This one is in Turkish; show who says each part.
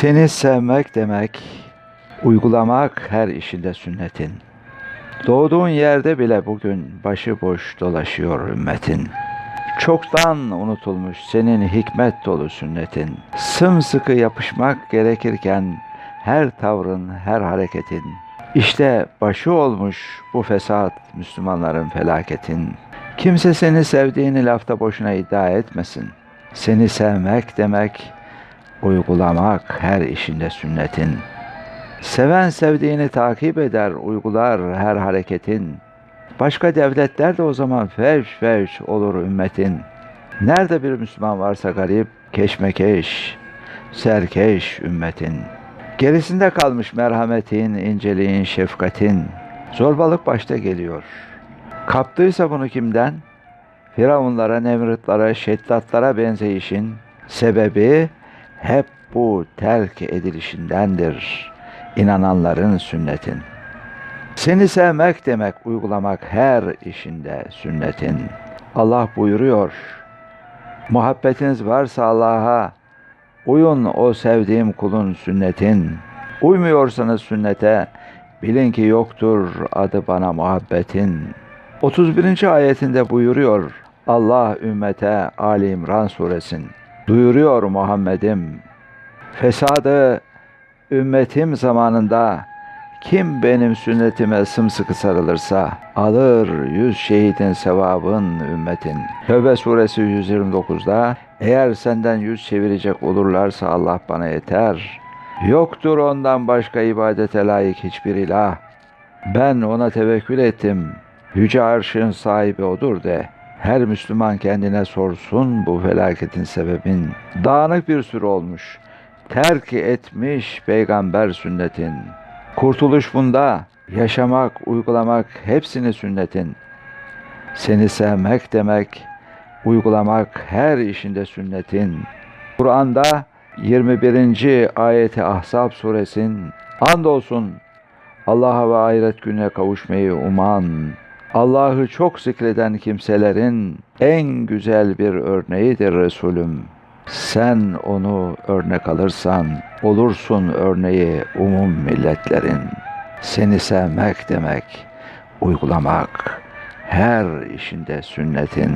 Speaker 1: Seni sevmek demek, uygulamak her işinde sünnetin. Doğduğun yerde bile bugün başıboş dolaşıyor ümmetin. Çoktan unutulmuş senin hikmet dolu sünnetin. Sımsıkı yapışmak gerekirken her tavrın, her hareketin. İşte başı olmuş bu fesat Müslümanların felaketin. Kimse seni sevdiğini lafta boşuna iddia etmesin. Seni sevmek demek, uygulamak her işinde sünnetin. Seven sevdiğini takip eder, uygular her hareketin. Başka devletler de o zaman fevş fevş olur ümmetin. Nerede bir Müslüman varsa garip, keşmekeş, serkeş ümmetin. Gerisinde kalmış merhametin, inceliğin, şefkatin. Zorbalık başta geliyor. Kaptıysa bunu kimden? Firavunlara, Nemrutlara, Şeddatlara benzeyişin sebebi hep bu terk edilişindendir. İnananların sünnetin. Seni sevmek demek uygulamak her işinde sünnetin. Allah buyuruyor. Muhabbetiniz varsa Allah'a uyun o sevdiğim kulun sünnetin. Uymuyorsanız sünnete bilin ki yoktur adı bana muhabbetin. 31. ayetinde buyuruyor Allah ümmete Ali İmran suresin. Duyuruyor Muhammed'im. Fesadı ümmetim zamanında kim benim sünnetime sımsıkı sarılırsa alır yüz şehidin sevabın ümmetin. Tövbe suresi 129'da eğer senden yüz çevirecek olurlarsa Allah bana yeter. Yoktur ondan başka ibadete layık hiçbir ilah. Ben ona tevekkül ettim. Yüce arşın sahibi odur de. Her Müslüman kendine sorsun bu felaketin sebebin. Dağınık bir sürü olmuş. Terk etmiş peygamber sünnetin. Kurtuluş bunda. Yaşamak, uygulamak hepsini sünnetin. Seni sevmek demek, uygulamak her işinde sünnetin. Kur'an'da 21. ayeti Ahzab suresin andolsun Allah'a ve ahiret gününe kavuşmayı uman, Allah'ı çok zikreden kimselerin en güzel bir örneğidir Resulüm. Sen onu örnek alırsan olursun örneği umum milletlerin. Seni sevmek demek, uygulamak her işinde sünnetin.